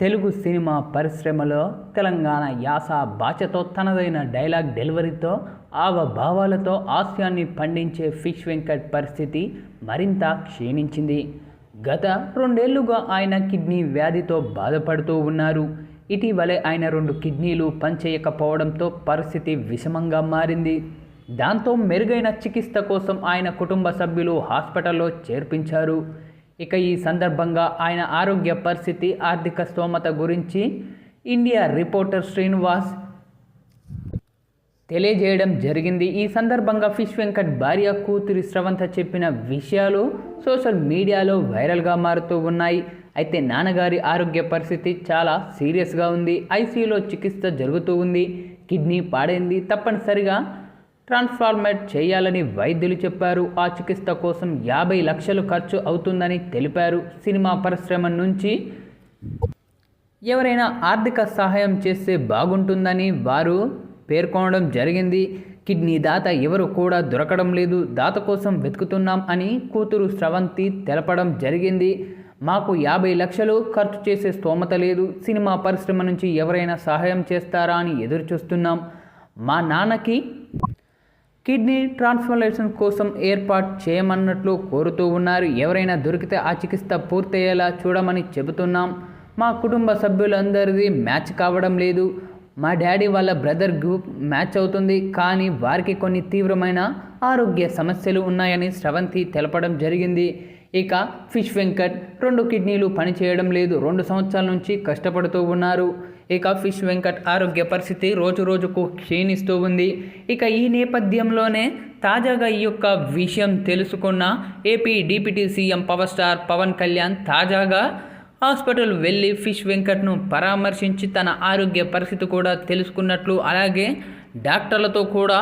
Telugu cinema పరిశ్రమలో తెలంగాణ యాస భాషతో తనదైన డైలాగ్ డెలివరీతో ఆవభావాలతో హాస్యాన్ని పండించే ఫిష్ వెంకట్ పరిస్థితి మరింత క్షీణించింది. గత రెండేళ్ళుగా ఆయన కిడ్నీ వ్యాధితో బాధపడుతూ ఉన్నారు. ఇటీవలే ఆయన రెండు కిడ్నీలు పనిచేయకపోవడంతో పరిస్థితి విషమంగా మారింది. దాంతో మెరుగైన చికిత్స కోసం ఆయన కుటుంబ సభ్యులు హాస్పిటల్లో చేర్పించారు. ఇక ఈ సందర్భంగా ఆయన ఆరోగ్య పరిస్థితి ఆర్థిక స్తోమత గురించి ఇండియా రిపోర్టర్ శ్రీనివాస్ తెలియజేయడం జరిగింది. ఈ సందర్భంగా ఫిష్ వెంకట్ భార్య కూతురి స్రవంత చెప్పిన విషయాలు సోషల్ మీడియాలో వైరల్గా మారుతూ ఉన్నాయి. అయితే నాన్నగారి ఆరోగ్య పరిస్థితి చాలా సీరియస్గా ఉంది. ఐసీయూలో చికిత్స జరుగుతూ ఉంది. కిడ్నీ పాడైంది. తప్పనిసరిగా ట్రాన్స్ఫార్మేట్ చేయాలని వైద్యులు చెప్పారు. ఆ చికిత్స కోసం యాభై లక్షలు ఖర్చు అవుతుందని తెలిపారు. సినిమా పరిశ్రమ నుంచి ఎవరైనా ఆర్థిక సహాయం చేస్తే బాగుంటుందని వారు పేర్కొనడం జరిగింది. కిడ్నీ దాత ఎవరు కూడా దొరకడం లేదు. దాత కోసం వెతుకుతున్నాం అని కూతురు స్రవంతి తెలపడం జరిగింది. మాకు యాభై లక్షలు ఖర్చు చేసే స్తోమత లేదు. సినిమా పరిశ్రమ నుంచి ఎవరైనా సహాయం చేస్తారా అని ఎదురు చూస్తున్నాం మా నాన్నకి కిడ్నీ ట్రాన్స్ప్లాంటేషన్ కోసం ఏర్పాటు చేయమన్నట్లు కోరుతూ ఉన్నారు. ఎవరైనా దొరికితే ఆ చికిత్స పూర్తయ్యేలా చూడమని చెబుతున్నాం. మా కుటుంబ సభ్యులందరిది మ్యాచ్ కావడం లేదు. మా డాడీ వాళ్ళ బ్రదర్ గ్రూప్ మ్యాచ్ అవుతుంది. కానీ వారికి కొన్ని తీవ్రమైన ఆరోగ్య సమస్యలు ఉన్నాయని స్రవంతి తెలపడం జరిగింది. ఇక ఫిష్ వెంకట్ రెండు కిడ్నీలు పనిచేయడం లేదు. రెండు సంవత్సరాల నుంచి కష్టపడుతూ ఉన్నారు. ఇక ఫిష్ వెంకట్ ఆరోగ్య పరిస్థితి రోజు రోజుకు క్షీణిస్తూ ఉంది. ఇక ఈ నేపథ్యంలోనే తాజాగా ఈ యొక్క విషయం తెలుసుకున్న AP deputy CM power star Pawan Kalyan తాజాగా హాస్పిటల్ వెళ్ళి ఫిష్ వెంకట్ను పరామర్శించి తన ఆరోగ్య పరిస్థితి కూడా తెలుసుకున్నట్లు అలాగే డాక్టర్లతో కూడా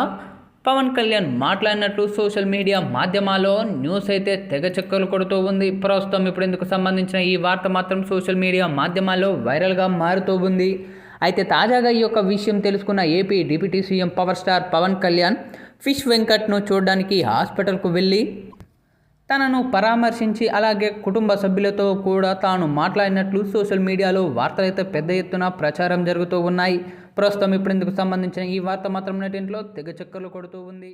పవన్ కళ్యాణ్ మాట్లాడినట్లు సోషల్ మీడియా మాధ్యమాల్లో న్యూస్ అయితే తెగ చక్కలు కొడుతూ ఉంది. ప్రస్తుతం ఇప్పుడు ఇందుకు సంబంధించిన ఈ వార్త మాత్రం సోషల్ మీడియా మాధ్యమాల్లో వైరల్గా మారుతూ ఉంది. అయితే తాజాగా ఈ యొక్క విషయం తెలుసుకున్న AP deputy CM power star Pawan Kalyan fish వెంకట్ను చూడడానికి హాస్పిటల్కు వెళ్ళి తనను పరామర్శించి అలాగే కుటుంబ సభ్యులతో కూడా తాను మాట్లాడినట్లు సోషల్ మీడియాలో వార్తలైతే పెద్ద ఎత్తున ప్రచారం జరుగుతూ ఉన్నాయి. ప్రస్తుతం ఇప్పుడు ఇందుకు సంబంధించిన ఈ వార్త మాత్రం నెటింట్లో తెగ చక్కర్లు కొడుతూ ఉంది.